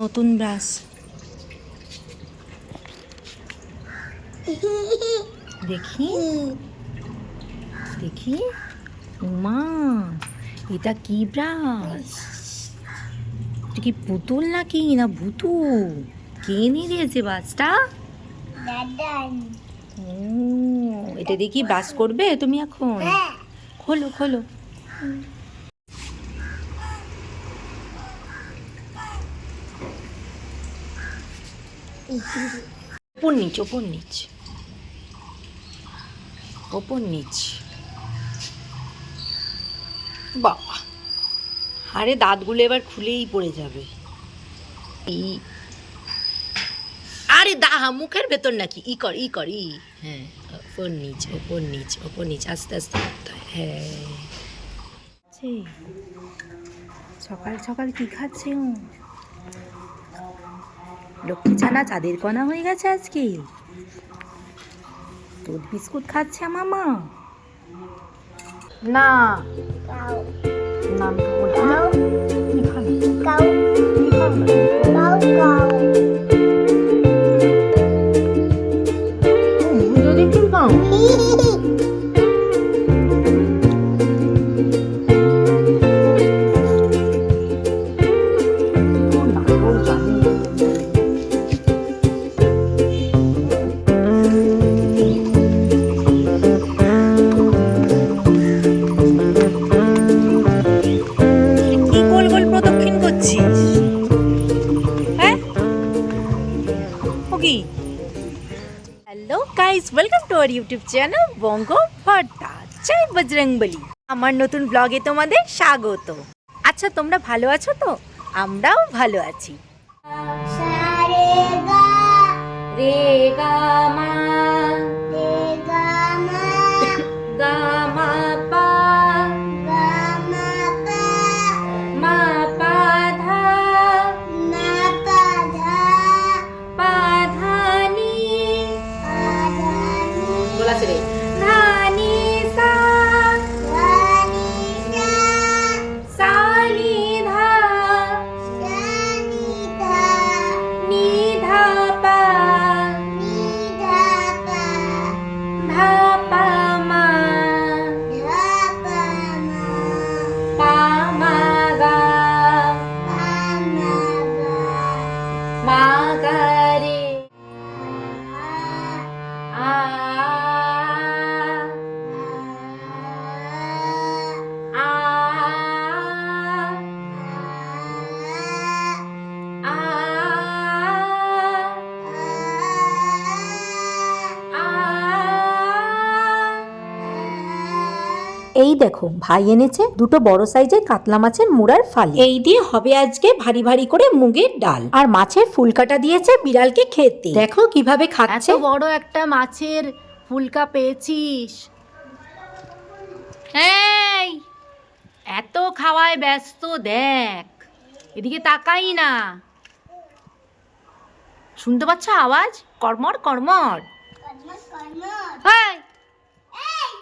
নতুন ব্রাশ। দেখি। দেখি। মা এটা কি ব্রাশ? এটা কি পুতুল নাকি? না ভুতু কে নিয়ে দিয়েছে বাসটা ও এটা দিয়ে কি ব্রাশ করবে তুমি এখন? খোলো খোলো। ওপর নিচ ওপর নিচ ওপর নিচ বাবা, আরে দাঁতগুলো এবার খুলেই পড়ে যাবে। এই আরে দা, মুখের ভেতর নাকি? ই কর ই কর, ই। হ্যাঁ ওপর নিচ ওপর নিচ ওপর নিচ আস্তে আস্তে হয়। সকাল সকাল কি খাচ্ছে লক্ষ্মী ছানা চাঁদের কণা হয়ে গেছে আজকে। দুধ বিস্কুট খাচ্ছে মামা। না। নাম আওয়ার ইউটিউব চ্যানেল বঙ্গ ভর্তা জয় বজরংবলী আমার নতুন ব্লগে তোমাদের স্বাগত। আচ্ছা তোমরা ভালো আছো তো? আমরাও ভালো আছি। রে গা মা। এই দেখো ভাই এনেছে দুটো বড় সাইজের কাতলা মাছের মুড়ার ফালি। এই দিয়ে হবে আজকে ভারী ভারী করে মুগের ডাল। আর মাছের ফুলকাটা দিয়েছে বিড়ালকে খেতে। দেখো কীভাবে খাচ্ছে। বড় একটা মাছের ফুলকা পেয়েছিস। এই এত খাওয়ায় ব্যস্ত দেখ। এদিকে তাকাই না। শুনতে পাচ্ছ আওয়াজ? কর্মর কর্মর। এই,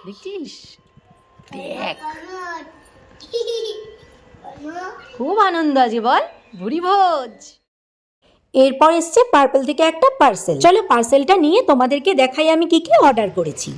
দেখছিস দেখ। খুব আনন্দ আছে বল, ভুরি ভোজ। এরপর এসছে পার্পেল থেকে একটা পার্সেল চলো পার্সেলটা নিয়ে তোমাদেরকে দেখাই আমি কি কি অর্ডার করেছি।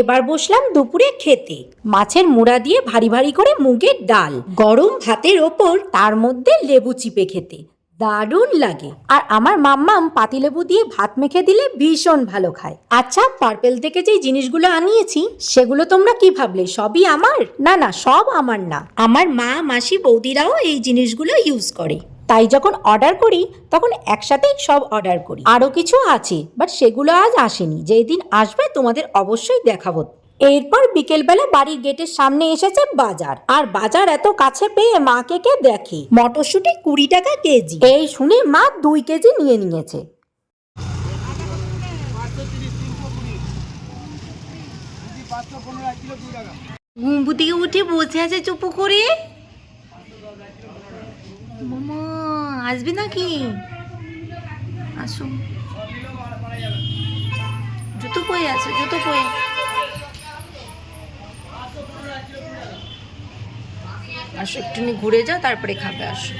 এবার বসলাম দুপুরে খেতে। মাছের মুড়া দিয়ে ভারী ভারী করে মুগের ডাল। গরম ভাতের ওপর তার মধ্যে লেবু চিপে খেতে। দারুণ লাগে। আর আমার মাম্মাম পাতিলেবু দিয়ে ভাত মেখে দিলে ভীষণ ভালো খায়। আচ্ছা পার্পেল থেকে যেই জিনিসগুলো আনিয়েছি, সেগুলো তোমরা কি ভাবলে? সবই আমার? না না, সব আমার না। আমার মা, মাসি, বৌদিরাও এই জিনিসগুলো ইউজ করে। তাই যখন অর্ডার করি, তখন একসাথেই সব অর্ডার করি। আরও কিছু আছে বাট সেগুলো আজ আসেনি। যেই দিন আসবে, তোমাদের অবশ্যই দেখাবো। এরপর বিকেলবেলা বাড়ির গেটের সামনে এসেছে বাজার। আর বাজার এত কাছে পেয়ে মাকে কে দেখে? মটরশুঁটি কুড়ি টাকা কেজি। এই শুনে মা দুই কেজি নিয়ে নিয়েছে। ঘুম থেকে উঠে বসে আছে, চুপু করে। মামা। আসবে নাকি? আসো জুতো পয়ে আছো, জুতো পয়ে আসো, একটুখানি ঘুরে যাও, তারপরে খাবে, আসো।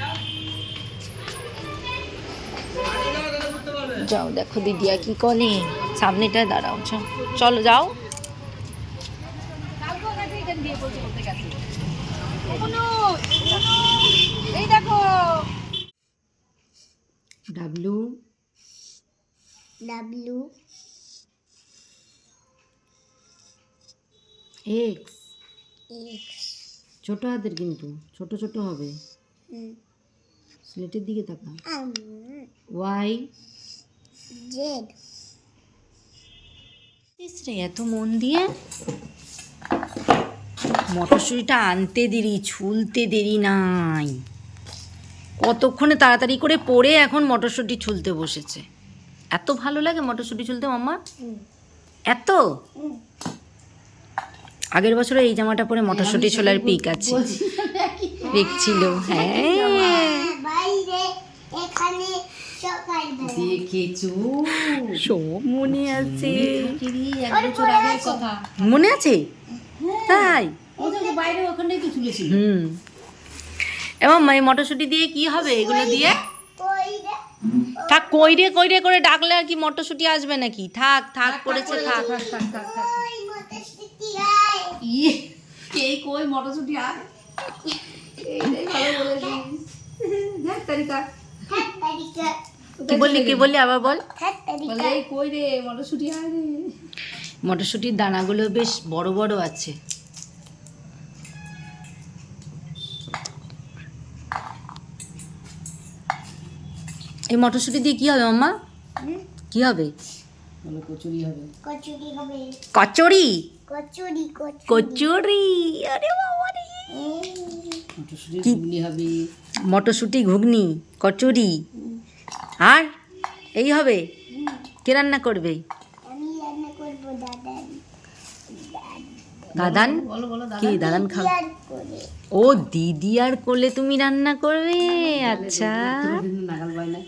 যাও, দেখো দিদিয়া কি কলে সামনেটায় দাঁড়াও চলো, যাও। ডাব্লু ডাব্লু এক্স এক্স ছোট হাতের কিন্তু ছোট ছোট হবে। স্লেটের দিকে তাকা ওয়াই জেড রে এত মন দিয়ে মটরশুঁটিটা আনতে দেরি ছুলতে দেরি নাই। কতক্ষণে তাড়াতাড়ি করে পড়ে এখন মটরশুঁটি ছুলতে বসেছে? এত ভালো লাগে মটরশুঁটি ছুলতে মাম্মা? এত? আগের বছরে এই জামাটা পরে মটরশুঁটি ছোলার পিক আছে। পিক ছিল হ্যাঁ। সব মনে আছে। এক বছর আগের কথা? মনে আছে? তাই? হুম। এবং এই মটরশুঁটি দিয়ে কি হবে? এগুলো দিয়ে? থাক কইরে কইরে করে ডাকলে আর কি মটরশুঁটি আসবে নাকি? থাক থাক করেছে থাক। হয় ইয়ে এই কই মটরশুঁটি আর তারিকা। কি বললি কি বললি আবার বল? এই কই রে মটরশুঁটি মটরশুঁটির দানাগুলো বেশ বড় বড় আছে। এই মটরশুঁটি দিয়ে কি হবে মাম্মা? কি হবে? কচুরি হবে। কচুরি হবে। কচুরি? কচুরি কচুরি। কচুরি? আরে বাবা রে। মটরশুঁটি ঘুগনি হবে। মটরশুঁটি ঘুগনি কচুরি। আর এই হবে? কে রান্না করবে? আমি রান্না করব দাদার দাদান? কি দাদান খাবে ও দিদি আর কোলে তুমি রান্না করবে? আচ্ছা। নাগাল পায় না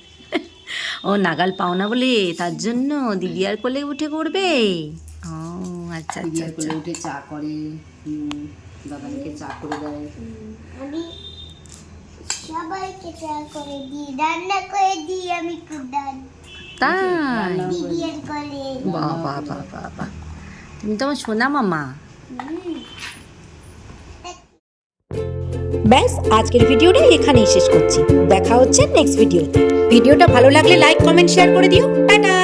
ও নাগাল পাও না বলে তার জন্য দিদি আর কোলে উঠে করবে ও আচ্ছা আচ্ছা বিয়ার আচ্ছা। উঠে চা করে দাদাকে চা করে দেয়। আমি সবাইকে চা করে দিই রান্না করে দিই আমি কুদান। তাই? বাবা বাবা তুমি তো আমার সোনা মামা। ব্যাস, আজকের ভিডিওটা এখানেই শেষ করছি। দেখা হচ্ছে নেক্সট ভিডিওতে ভিডিওটা ভালো লাগলে লাইক কমেন্ট শেয়ার করে দিও। টাটা!